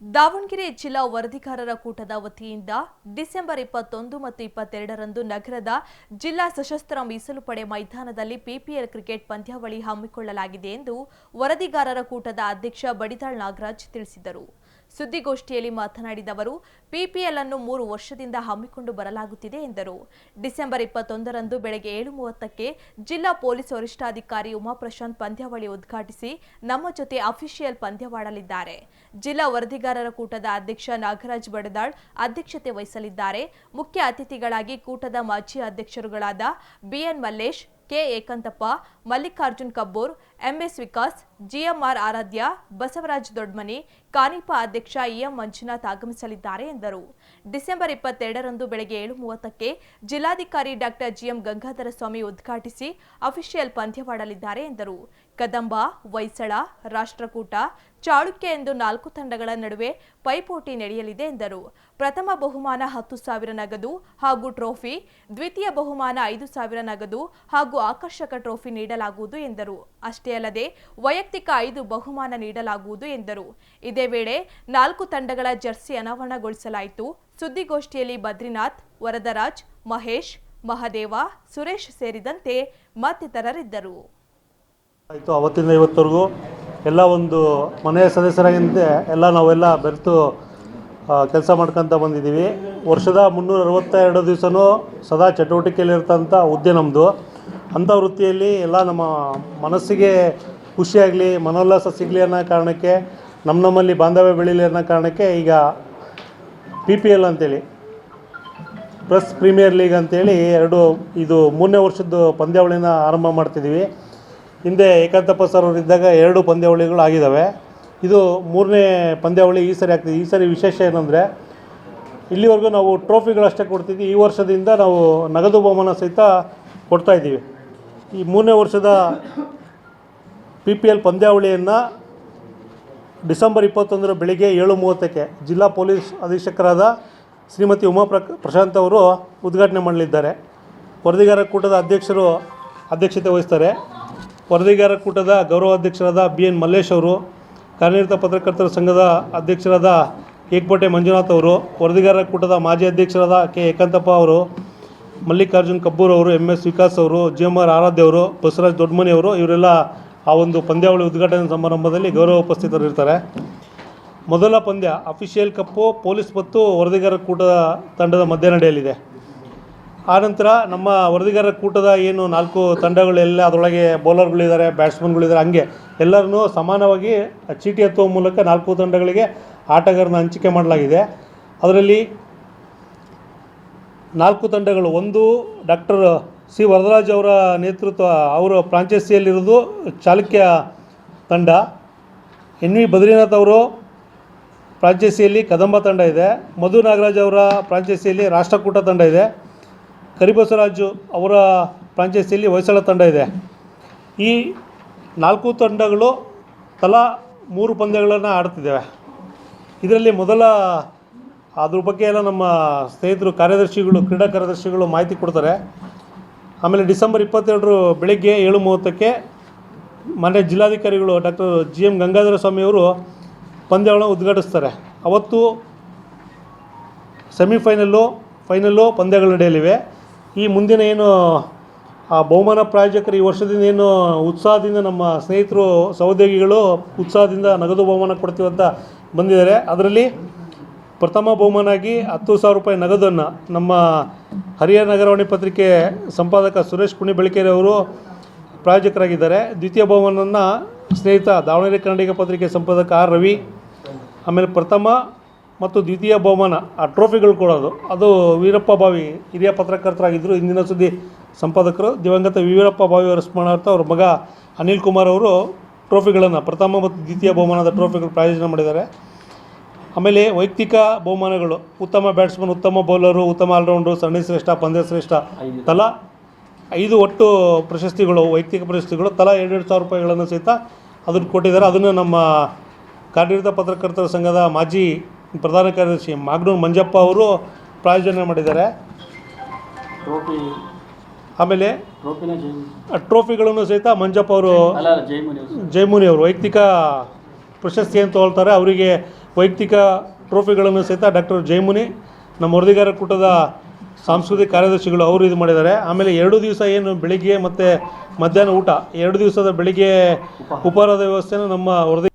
ದಾವಣಗೆರೆ ಜಿಲ್ಲಾ ವರದಿಗಾರರ ಕೂಟದ ವತಿಯಿಂದ ಡಿಸೆಂಬರ್ ಇಪ್ಪತ್ತೊಂದು ಮತ್ತು ಇಪ್ಪತ್ತೆರಡರಂದು ನಗರದ ಜಿಲ್ಲಾ ಸಶಸ್ತ್ರ ಮೀಸಲು ಪಡೆ ಮೈದಾನದಲ್ಲಿ ಪಿಪಿಎಲ್ ಕ್ರಿಕೆಟ್ ಪಂದ್ಯಾವಳಿ ಹಮ್ಮಿಕೊಳ್ಳಲಾಗಿದೆ ಎಂದು ವರದಿಗಾರರ ಕೂಟದ ಅಧ್ಯಕ್ಷ ಬಡಿದಾಳ್ ನಾಗರಾಜ್ ತಿಳಿಸಿದರು. ಸುದ್ದಿಗೋಷ್ಠಿಯಲ್ಲಿ ಮಾತನಾಡಿದ ಅವರು ಪಿಪಿಎಲ್ ಅನ್ನು ಮೂರು ವರ್ಷದಿಂದ ಹಮ್ಮಿಕೊಂಡು ಬರಲಾಗುತ್ತಿದೆ ಎಂದರು. ಡಿಸೆಂಬರ್ ಇಪ್ಪತ್ತೊಂದರಂದು ಬೆಳಗ್ಗೆ ಏಳು ಮೂವತ್ತಕ್ಕೆ ಜಿಲ್ಲಾ ಪೊಲೀಸ್ ವರಿಷ್ಠಾಧಿಕಾರಿ ಉಮಾಪ್ರಶಾಂತ್ ಪಂದ್ಯಾವಳಿ ಉದ್ಘಾಟಿಸಿ ನಮ್ಮ ಜೊತೆ ಅಫಿಷಿಯಲ್ ಪಂದ್ಯವಾಡಲಿದ್ದಾರೆ. ಜಿಲ್ಲಾ ವರದಿಗಾರರ ಕೂಟದ ಅಧ್ಯಕ್ಷ ನಾಗರಾಜ್ ಬಡದಾಳ್ ಅಧ್ಯಕ್ಷತೆ ವಹಿಸಲಿದ್ದಾರೆ. ಮುಖ್ಯ ಅತಿಥಿಗಳಾಗಿ ಕೂಟದ ಮಾಜಿ ಅಧ್ಯಕ್ಷರುಗಳಾದ BN Mallesh K. Ekantappa, Mallikarjun Kabbur MS Vikas, GMR. Aradhya, Basavaraj Dodmani, Kanipa ಅಧ್ಯಕ್ಷ ಇಎಂ ಮಂಜುನಾಥ್ ಆಗಮಿಸಲಿದ್ದಾರೆ ಎಂದರು. ಡಿಸೆಂಬರ್ ಇಪ್ಪತ್ತೆರಡರಂದು ಬೆಳಗ್ಗೆ ಏಳು ಮೂವತ್ತಕ್ಕೆ ಜಿಲ್ಲಾಧಿಕಾರಿ ಡಾಕ್ಟರ್ ಜಿಎಂ ಗಂಗಾಧರ ಸ್ವಾಮಿ ಉದ್ಘಾಟಿಸಿ ಅಫಿಷಿಯಲ್ ಪಂದ್ಯವಾಡಲಿದ್ದಾರೆ ಎಂದರು. ಕದಂಬ, ಹೊಯ್ಸಳ, ರಾಷ್ಟ್ರಕೂಟ, ಚಾಳುಕ್ಯ ಎಂದು ನಾಲ್ಕು ತಂಡಗಳ ನಡುವೆ ಪೈಪೋಟಿ ನಡೆಯಲಿದೆ ಎಂದರು. ಪ್ರಥಮ ಬಹುಮಾನ ಹತ್ತು ಸಾವಿರ ನಗದು ಹಾಗೂ ಟ್ರೋಫಿ, ದ್ವಿತೀಯ ಬಹುಮಾನ ಐದು ಸಾವಿರ ನಗದು ಹಾಗೂ ಆಕರ್ಷಕ ಟ್ರೋಫಿ ನೀಡಲಾಗುವುದು ಎಂದರು. ಅಷ್ಟೇ ಅಲ್ಲದೆ, ವೈಯಕ್ತಿಕ ಐದು ಬಹುಮಾನ ನೀಡಲಾಗುವುದು ಎಂದರು. ಇದೇ ವೇಳೆ ನಾಲ್ಕು ತಂಡಗಳ ಜರ್ಸಿ ಅನಾವರಣಗೊಳಿಸಲಾಯಿತು. ಸುದ್ದಿಗೋಷ್ಠಿಯಲ್ಲಿ ಬದ್ರಿನಾಥ್, ವರದರಾಜ್, ಮಹೇಶ್, ಮಹದೇವ, ಸುರೇಶ್ ಸೇರಿದಂತೆ ಮತ್ತಿತರರಿದ್ದರು. ಆಯಿತು, ಅವತ್ತಿಂದ ಇವತ್ತವರೆಗೂ ಎಲ್ಲ ಒಂದು ಮನೆಯ ಸದಸ್ಯರಾಗಿಂತೆ ಎಲ್ಲ ನಾವೆಲ್ಲ ಬೆರೆತು ಕೆಲಸ ಮಾಡ್ಕೊತ ಬಂದಿದ್ದೀವಿ. ವರ್ಷದ ಮುನ್ನೂರ ಅರವತ್ತೆರಡು ದಿವಸನೂ ಸದಾ ಚಟುವಟಿಕೆಯಲ್ಲಿರ್ತಂಥ ಹುದ್ದೆ ನಮ್ಮದು ಅಂಥ ವೃತ್ತಿಯಲ್ಲಿ ಎಲ್ಲ ನಮ್ಮ ಮನಸ್ಸಿಗೆ ಖುಷಿಯಾಗಲಿ, ಮನೋಲ್ಲಾಸ ಸಿಗಲಿ ಅನ್ನೋ ಕಾರಣಕ್ಕೆ ನಮ್ಮ ನಮ್ಮಲ್ಲಿ ಬಾಂಧವ್ಯ ಬೆಳೀಲಿ ಅನ್ನೋ ಕಾರಣಕ್ಕೆ ಈಗ ಪಿ ಪಿ ಎಲ್ ಅಂತೇಳಿ ಪ್ಲಸ್ ಪ್ರೀಮಿಯರ್ ಲೀಗ್ ಅಂತೇಳಿ ಎರಡು, ಇದು ಮೂರನೇ ವರ್ಷದ್ದು ಪಂದ್ಯಾವಳಿನ ಆರಂಭ ಮಾಡ್ತಿದ್ದೀವಿ. ಹಿಂದೆ ಏಕಾಂತಪ್ಪ ಸರ್ ಅವರಿದ್ದಾಗ ಎರಡು ಪಂದ್ಯಾವಳಿಗಳು ಆಗಿದ್ದಾವೆ ಇದು ಮೂರನೇ ಪಂದ್ಯಾವಳಿ ಈ ಸರಿ ಆಗ್ತಿದೆ. ಈ ಸರಿ ವಿಶೇಷ ಏನಂದರೆ, ಇಲ್ಲಿವರೆಗೂ ನಾವು ಟ್ರೋಫಿಗಳಷ್ಟೇ ಕೊಡ್ತಿದ್ವಿ. ಈ ವರ್ಷದಿಂದ ನಾವು ನಗದು ಬಹುಮಾನ ಸಹಿತ ಕೊಡ್ತಾ ಇದ್ದೀವಿ. ಈ ಮೂರನೇ ವರ್ಷದ ಪಿ ಪಿ ಎಲ್ ಪಂದ್ಯಾವಳಿಯನ್ನು ಡಿಸೆಂಬರ್ ಇಪ್ಪತ್ತೊಂದರ ಬೆಳಿಗ್ಗೆ ಏಳು ಮೂವತ್ತಕ್ಕೆ ಜಿಲ್ಲಾ ಪೊಲೀಸ್ ಅಧೀಕ್ಷಕರಾದ ಶ್ರೀಮತಿ ಉಮಾ ಪ್ರ ಪ್ರಶಾಂತ್ ಅವರು ಉದ್ಘಾಟನೆ ಮಾಡಲಿದ್ದಾರೆ. ವರದಿಗಾರ ಕೂಟದ ಅಧ್ಯಕ್ಷರು ಅಧ್ಯಕ್ಷತೆ ವಹಿಸ್ತಾರೆ. ವರದಿಗಾರ ಕೂಟದ ಗೌರವ ಅಧ್ಯಕ್ಷರಾದ ಬಿ ಎನ್ ಮಲ್ಲೇಶ್ ಅವರು, ಕಾರ್ಯನಿರತ ಪತ್ರಕರ್ತರ ಸಂಘದ ಅಧ್ಯಕ್ಷರಾದ ಏಕಬೋಟೆ ಮಂಜುನಾಥ್ ಅವರು, ವರದಿಗಾರರ ಕೂಟದ ಮಾಜಿ ಅಧ್ಯಕ್ಷರಾದ ಕೆ. ಏಕಾಂತಪ್ಪ ಅವರು, ಮಲ್ಲಿಕಾರ್ಜುನ್ ಕಬ್ಬೂರ್ ಅವರು ಎಂ ಎಸ್. ವಿಕಾಸ್ ಅವರು, ಜಿ. M R. ಆರಾಧ್ಯ ಅವರು, ಬಸವರಾಜ್ ದೊಡ್ಡಮನಿ ಅವರು, ಇವರೆಲ್ಲ ಆ ಒಂದು ಪಂದ್ಯಾವಳಿ ಉದ್ಘಾಟನಾ ಸಮಾರಂಭದಲ್ಲಿ ಗೌರವ ಉಪಸ್ಥಿತರಿರ್ತಾರೆ. ಮೊದಲ ಪಂದ್ಯ, ಅಫಿಷಿಯಲ್ ಕಪ್ಪು, ಪೊಲೀಸ್ ಮತ್ತು ವರದಿಗಾರರ ಕೂಟದ ತಂಡದ ಮಧ್ಯ ನಡೆಯಲಿದೆ. ಆನಂತರ ನಮ್ಮ ವರದಿಗಾರರ ಕೂಟದ ಏನು ನಾಲ್ಕು ತಂಡಗಳೆಲ್ಲ ಅದರೊಳಗೆ ಬೌಲರ್ಗಳಿದ್ದಾರೆ, ಬ್ಯಾಟ್ಸ್ಮನ್ಗಳಿದ್ದಾರೆ, ಹಂಗೆ ಎಲ್ಲರನ್ನೂ ಸಮಾನವಾಗಿ ಚೀಟಿ ಎತ್ತುವ ಮೂಲಕ ನಾಲ್ಕು ತಂಡಗಳಿಗೆ ಆಟಗಾರನ ಹಂಚಿಕೆ ಮಾಡಲಾಗಿದೆ. ಅದರಲ್ಲಿ ನಾಲ್ಕು ತಂಡಗಳು, ಒಂದು ಡಾಕ್ಟರ್ ಸಿ ವರದರಾಜ್ ಅವರ ನೇತೃತ್ವ, ಅವರ ಫ್ರಾಂಚೈಸಿಯಲ್ಲಿರೋದು ಚಾಲುಕ್ಯ ತಂಡ. ಎನ್ ವಿ ಬದ್ರಿನಾಥ್ ಅವರು ಫ್ರಾಂಚೈಸಿಯಲ್ಲಿ ಕದಂಬ ತಂಡ ಇದೆ. ಮಧು ನಾಗರಾಜ್ ಅವರ ಫ್ರಾಂಚೈಸಿಯಲ್ಲಿ ರಾಷ್ಟ್ರಕೂಟ ತಂಡ ಇದೆ. ಕರಿಬಸವರಾಜು ಅವರ ಫ್ರಾಂಚೈಸಿಯಲ್ಲಿ ಹೊಯ್ಸಳ ತಂಡ ಇದೆ. ಈ ನಾಲ್ಕು ತಂಡಗಳು ತಲಾ ಮೂರು ಪಂದ್ಯಗಳನ್ನು ಆಡ್ತಿದ್ದೇವೆ ಇದರಲ್ಲಿ ಮೊದಲ, ಅದ್ರ ಬಗ್ಗೆ ಎಲ್ಲ ನಮ್ಮ ಸ್ನೇಹಿತರು, ಕಾರ್ಯದರ್ಶಿಗಳು, ಕ್ರೀಡಾ ಕಾರ್ಯದರ್ಶಿಗಳು ಮಾಹಿತಿ ಕೊಡ್ತಾರೆ. ಆಮೇಲೆ ಡಿಸೆಂಬರ್ ಇಪ್ಪತ್ತೆರಡರು ಬೆಳಗ್ಗೆ ಏಳು ಮೂವತ್ತಕ್ಕೆ ಮನೆ ಜಿಲ್ಲಾಧಿಕಾರಿಗಳು ಡಾಕ್ಟರ್ ಜಿ ಎಂ ಗಂಗಾಧರ ಸ್ವಾಮಿಯವರು ಪಂದ್ಯಗಳನ್ನು ಉದ್ಘಾಟಿಸ್ತಾರೆ. ಅವತ್ತು ಸೆಮಿಫೈನಲ್ಲು, ಫೈನಲ್ಲು ಪಂದ್ಯಗಳು ನಡೆಯಲಿವೆ. ಈ ಮುಂದಿನ ಏನು, ಆ ಬಹುಮಾನ ಪ್ರಾಯೋಜಕರು ಈ ವರ್ಷದಿಂದ ಏನು ಉತ್ಸಾಹದಿಂದ ನಮ್ಮ ಸ್ನೇಹಿತರು, ಸಹೋದ್ಯೋಗಿಗಳು ಉತ್ಸಾಹದಿಂದ ನಗದು ಬಹುಮಾನ ಕೊಡ್ತೀವಿ ಅಂತ ಬಂದಿದ್ದಾರೆ. ಅದರಲ್ಲಿ ಪ್ರಥಮ ಬಹುಮಾನಾಗಿ ಹತ್ತು ಸಾವಿರ ರೂಪಾಯಿ ನಗದನ್ನು ನಮ್ಮ ಹರಿಹರ ನಗರವಾಣಿ ಪತ್ರಿಕೆ ಸಂಪಾದಕ ಸುರೇಶ್ ಕುಣಿ ಬೆಳಕೇರಿ ಅವರು ಪ್ರಾಯೋಜಕರಾಗಿದ್ದಾರೆ. ದ್ವಿತೀಯ ಬಹುಮಾನವನ್ನು ಸ್ನೇಹಿತ ದಾವಣಗೆರೆ ಕನ್ನಡಿಗ ಪತ್ರಿಕೆ ಸಂಪಾದಕ ಆರ್ ರವಿ, ಆಮೇಲೆ ಪ್ರಥಮ ಮತ್ತು ದ್ವಿತೀಯ ಬಹುಮಾನ ಆ ಟ್ರೋಫಿಗಳು ಕೊಡೋದು ಅದು. ವೀರಪ್ಪ ಬಾವಿ ಹಿರಿಯ ಪತ್ರಕರ್ತರಾಗಿದ್ದರು ಇಂದಿನ ಸುದ್ದಿ ಸಂಪಾದಕರು ದಿವಂಗತ ವೀರಪ್ಪ ಬಾವಿ ಅವರ ಸ್ಮರಣಾರ್ಥ ಅವ್ರ ಮಗ ಅನಿಲ್ ಕುಮಾರ್ ಅವರು ಟ್ರೋಫಿಗಳನ್ನು ಪ್ರಥಮ ಮತ್ತು ದ್ವಿತೀಯ ಬಹುಮಾನದ ಟ್ರೋಫಿಗಳು ಪ್ರಾಯೋಜನ ಮಾಡಿದ್ದಾರೆ. ಆಮೇಲೆ ವೈಯಕ್ತಿಕ ಬಹುಮಾನಗಳು ಉತ್ತಮ ಬ್ಯಾಟ್ಸ್ಮನ್ ಉತ್ತಮ ಬೌಲರು ಉತ್ತಮ ಆಲ್ರೌಂಡರು ಸರಣಿ ಶ್ರೇಷ್ಠ ಪಂದ್ಯ ಶ್ರೇಷ್ಠ ತಲಾ ಐದು ಒಟ್ಟು ಪ್ರಶಸ್ತಿಗಳು ವೈಯಕ್ತಿಕ ಪ್ರಶಸ್ತಿಗಳು ತಲಾ ಎರಡೆರಡು ಸಾವಿರ ರೂಪಾಯಿಗಳನ್ನು ಸಹಿತ ಅದನ್ನು ಕೊಟ್ಟಿದ್ದಾರೆ. ಅದನ್ನು ನಮ್ಮ ಕಾರ್ಯನಿರತ ಪತ್ರಕರ್ತರ ಸಂಘದ ಮಾಜಿ ಪ್ರಧಾನ ಕಾರ್ಯದರ್ಶಿ ಮಾಗ್ನೂರ್ ಮಂಜಪ್ಪ ಅವರು ಪ್ರಾಯೋಜನೆ ಮಾಡಿದ್ದಾರೆ. ಟ್ರೋಫಿ ಆಮೇಲೆ ಟ್ರೋಫಿಗಳನ್ನು ಸಹಿತ ಮಂಜಪ್ಪ ಅವರು ಜಯಮುನಿ ಜೈಮುನಿ ಜೈಮುನಿ ಅವರು ವೈಯಕ್ತಿಕ ಪ್ರಶಸ್ತಿ ಏನು ಹೇಳ್ತಾರೆ. ಅವರಿಗೆ ವೈಯಕ್ತಿಕ ಟ್ರೋಫಿಗಳನ್ನು ಸಹಿತ ಡಾಕ್ಟರ್ ಜಯಮುನಿ ನಮ್ಮ ವರದಿಗಾರ ಕೂಟದ ಸಾಂಸ್ಕೃತಿಕ ಕಾರ್ಯದರ್ಶಿಗಳು ಅವರು ಇದು ಮಾಡಿದ್ದಾರೆ. ಆಮೇಲೆ ಎರಡು ದಿವಸ ಏನು ಬೆಳಿಗ್ಗೆ ಮತ್ತು ಮಧ್ಯಾಹ್ನ ಊಟ ಎರಡು ದಿವಸದ ಬೆಳಿಗ್ಗೆ ಉಪಹಾರದ ವ್ಯವಸ್ಥೆನ ನಮ್ಮ ವರದಿ